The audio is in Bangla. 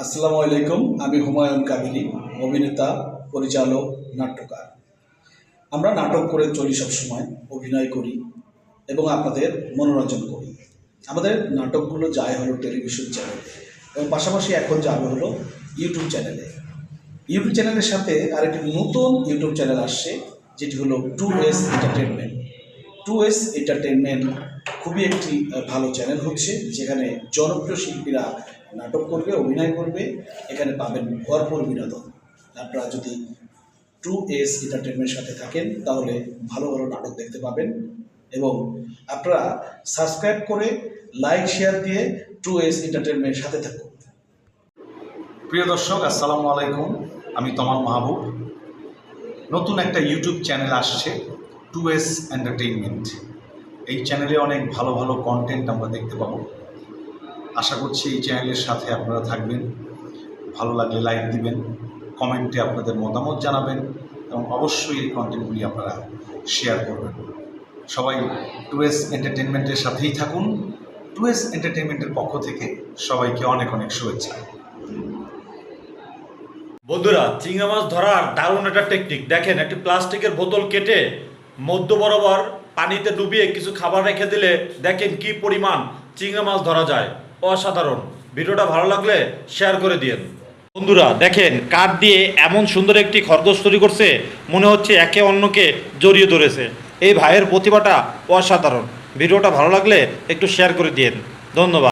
আসসালামু আলাইকুম, আমি হুমায়ুন কাবিলি অভিনেতা, পরিচালক, নাট্যকার। আমরা নাটক করে চলি সবসময়, অভিনয় করি এবং আপনাদের মনোরঞ্জন করি। আমাদের নাটকগুলো যায় হলো টেলিভিশন চ্যানেলে এবং পাশাপাশি এখন যাবে হলো ইউটিউব চ্যানেলে। ইউটিউব চ্যানেলের সাথে আরেকটি নতুন ইউটিউব চ্যানেল আসছে, যেটি হলো Two S Entertainment Two S Entertainment খুবই একটি ভালো চ্যানেল হচ্ছে, যেখানে জনপ্রিয় শিল্পীরা নাটক করবে, অভিনয় করবে, এখানে পাবেন ভরপুর বিনোদন। আপনারা যদি টু এস এন্টারটেনমেন্টের সাথে থাকেন, তাহলে ভালো ভালো নাটক দেখতে পাবেন এবং আপনারা সাবস্ক্রাইব করে লাইক শেয়ার দিয়ে টু এস এন্টারটেনমেন্টের সাথে থাকুন। প্রিয় দর্শক, আসসালামু আলাইকুম। আমি তমাল মাহবুব। নতুন একটা ইউটিউব চ্যানেল আসছে টু এস এন্টারটেইনমেন্ট এই চ্যানেলে অনেক ভালো ভালো কন্টেন্ট আমরা দেখতে পাবো। আশা করছি এই চ্যানেলের সাথে আপনারা থাকবেন। ভালো লাগলে লাইক দিবেন, কমেন্টে আপনাদের মতামত জানাবেন এবং অবশ্যই এই কন্টেন্টগুলি আপনারা শেয়ার করবেন। সবাই টু এস এন্টারটেনমেন্টের সাথেই থাকুন। টু এস এন্টারটেনমেন্টের পক্ষ থেকে সবাইকে অনেক অনেক শুভেচ্ছা। বন্ধুরা, চিংড়া মাছ ধরার দারুণ একটা টেকনিক দেখেন, একটি প্লাস্টিকের বোতল কেটে মধ্য বরাবর পানিতে ডুবিয়ে কিছু খাবার রেখে দিলে দেখেন কি পরিমাণ চিংড়া মাছ ধরা যায়। অসাধারণ। ভিডিওটা ভালো লাগলে শেয়ার করে দিন বন্ধুরা, দেখেন, কাঠ দিয়ে এমন সুন্দর একটি খরগোশ তৈরি করছে, মনে হচ্ছে একে অন্যকে জড়িয়ে ধরেছে। এই ভাইয়ের প্রতিভাটা অসাধারণ। ভিডিওটা ভালো লাগলে একটু শেয়ার করে দিন ধন্যবাদ।